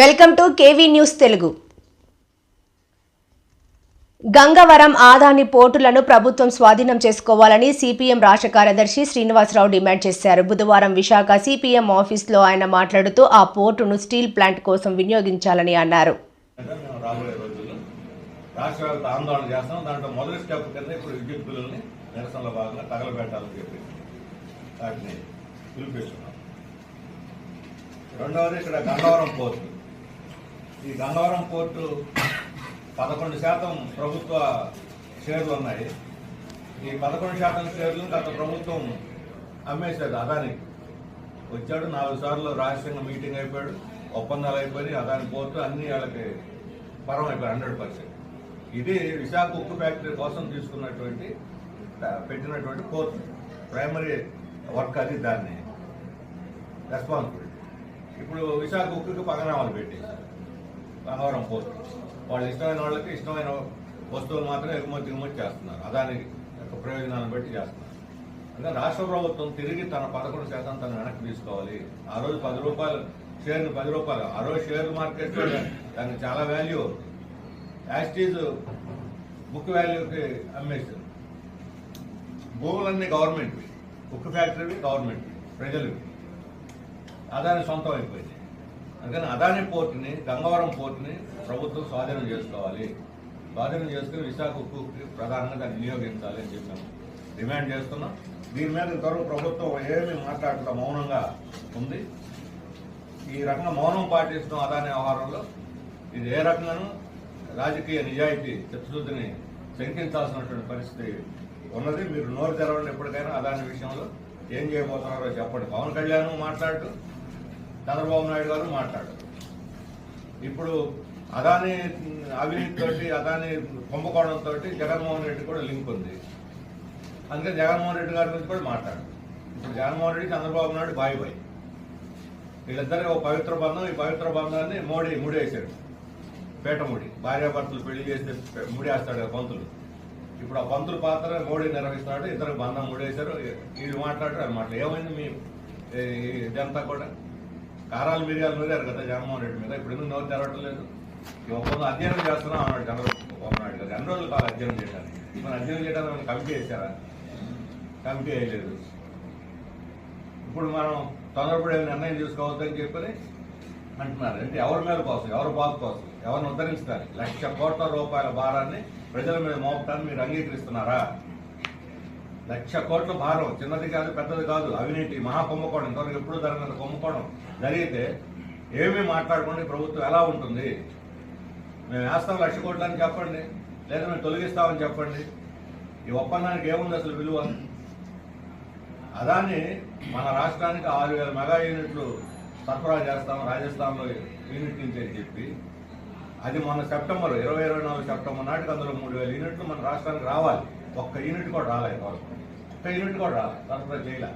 Welcome to KV news Telugu. Gangavaram Adani పోర్టులను ప్రభుత్వం స్వాధీనం చేసుకోవాలని సిపిఎం రాష్ట్ర కార్యదర్శి శ్రీనివాసరావు డిమాండ్ చేశారు. బుధవారం విశాఖ సిపిఎం ఆఫీస్లో ఆయన మాట్లాడుతూ ఆ పోర్టును స్టీల్ ప్లాంట్ కోసం వినియోగించాలని అన్నారు. రెండవది ఇక్కడ గంగవరం పోర్టు. ఈ గంగవరం పోర్టు పదకొండు శాతం ప్రభుత్వ షేర్లు ఉన్నాయి. ఈ పదకొండు శాతం షేర్లు గత ప్రభుత్వం అమ్మేసేది అదానికి వచ్చాడు నాలుగు సార్లు రహస్యంగా మీటింగ్ అయిపోయాడు ఒప్పందాలు అయిపోయి అదాని పోర్టు అన్ని వాళ్ళకి పరం అయిపోయాయి హండ్రెడ్ పర్సెంట్ ఇది విశాఖ ఉక్కు ఫ్యాక్టరీ కోసం తీసుకున్నటువంటి పెట్టినటువంటి పోర్టు. ప్రైమరీ వర్క్ అది దాన్ని. రెస్పాన్సిబిలిటీ ఇప్పుడు విశాఖ ఉక్కుకి పగనామాలు పెట్టేశారు. గంగవరం పోర్టు వాళ్ళు ఇష్టమైన వాళ్ళకి ఇష్టమైన వస్తువులు మాత్రం ఎగుమతి దిగుమతి చేస్తున్నారు. అదాని యొక్క ప్రయోజనాలను బట్టి చేస్తున్నారు. అంటే రాష్ట్ర ప్రభుత్వం తిరిగి తన పదకొండు శాతం తను వెనక్కి తీసుకోవాలి. ఆ రోజు పది రూపాయలు షేర్ని పది రూపాయలు. ఆ రోజు షేర్ మార్కెట్లో దానికి చాలా వాల్యూ యాస్టీజ్ బుక్ వాల్యూకి అమ్మేస్తుంది భూములన్నీ గవర్నమెంట్వి బుక్ ఫ్యాక్టరీవి గవర్నమెంట్ ప్రజలవి. అదాని సొంతం అయిపోయింది. అందుకని అదాని పోర్టుని గంగవరం పోర్టుని ప్రభుత్వం స్వాధీనం చేసుకోవాలి. స్వాధీనం చేసుకుని విశాఖ ఉక్కుకి ప్రధానంగా దాన్ని వినియోగించాలి అని చెప్పాము డిమాండ్ చేస్తున్నాం. దీని మీద ఇంతవరకు ప్రభుత్వం ఏమి మాట్లాడకుండా మౌనంగా ఉంది. ఈ రకంగా మౌనం పాటిస్తున్న అదాని వ్యవహారంలో. ఇది ఏ రకంగానూ రాజకీయ నిజాయితీ చిత్తశుద్ధిని శంకించాల్సినటువంటి పరిస్థితి ఉన్నది. మీరు నోరు తెరవండి ఎప్పటికైనా అదాని విషయంలో. ఏం చేయబోతున్నారో చెప్పండి. పవన్ కళ్యాణ్ మాట్లాడుతూ చంద్రబాబు నాయుడు గారు మాట్లాడు ఇప్పుడు అదాని అవినీతి తోటి అదాని కుంభకోణంతో జగన్మోహన్ రెడ్డి కూడా లింక్ ఉంది. అందుకే జగన్మోహన్ రెడ్డి గారి గురించి కూడా మాట్లాడు ఇప్పుడు జగన్మోహన్ రెడ్డి చంద్రబాబు నాయుడు బాయ్ బాయ్. వీళ్ళిద్దరి ఒక పవిత్ర బంధం ఈ పవిత్ర బంధాన్ని మోడీ ముడేశాడు. పేటముడి భార్యాభర్తలు పెళ్ళి చేస్తే ముడేస్తాడు ఆ పంతులు. ఇప్పుడు ఆ పంతుల పాత్ర మోడీ నిర్వహిస్తున్నాడు ఇద్దరు బంధం ముడేశారు. వీళ్ళు మాట్లాడారు అనమాట ఏమైంది మీ ఇదంతా కూడా? కారాలు మిరియాలు మిరారు కదా జగన్మోహన్ రెడ్డి మీద. ఇప్పుడు ఎందుకు నోరు తెరవటం లేదు? ఈ ఒప్పందం అధ్యయనం చేస్తున్నాం అన్నాడు చంద్రబాబు నాయుడు గారు. ఎన్ని రోజులు కాదు అధ్యయనం చేయడానికి మన అధ్యయనం చేయడానికి కమిటీ వేసారా కమిటీ వేయలేదు. ఇప్పుడు మనం తొందరపడే నిర్ణయం తీసుకోవద్దని చెప్పని అంటున్నారు. అంటే ఎవరి మీద కోసం ఎవరి బాధ కోసం ఎవరిని ఉద్ధరించడానికి లక్ష కోట్ల రూపాయల భారాన్ని ప్రజల మీద మోపటాన్ని మీరు అంగీకరిస్తున్నారా? లక్ష కోట్ల భారం. చిన్నది కాదు పెద్దది కాదు. అవినీతి మహాకుంభకోణం. ఇంతవరకు ఎప్పుడు జరిగినంత కుంభకోణం జరిగితే ఏమీ మాట్లాడకుండా ప్రభుత్వం ఎలా ఉంటుంది? మేము వేస్తాం లక్ష కోట్లు అని చెప్పండి. లేదా మేము తొలగిస్తామని చెప్పండి. ఈ ఒప్పందానికి ఏముంది అసలు విలువ? అదాన్ని మన రాష్ట్రానికి ఆరు వేల మెగా యూనిట్లు సరఫరా చేస్తాం రాజస్థాన్లో యూనిట్ నుంచి అని చెప్పి. అది మన సెప్టెంబర్ ఇరవై ఇరవై నాలుగు సెప్టెంబర్ నాటికి అందులో మూడు వేల యూనిట్లు మన రాష్ట్రానికి రావాలి. ఒక్క యూనిట్ కూడా రాలేదు ఇంతవరకు ఒక్క యూనిట్ కూడా రాలేదు. తర్వాత చేయలే.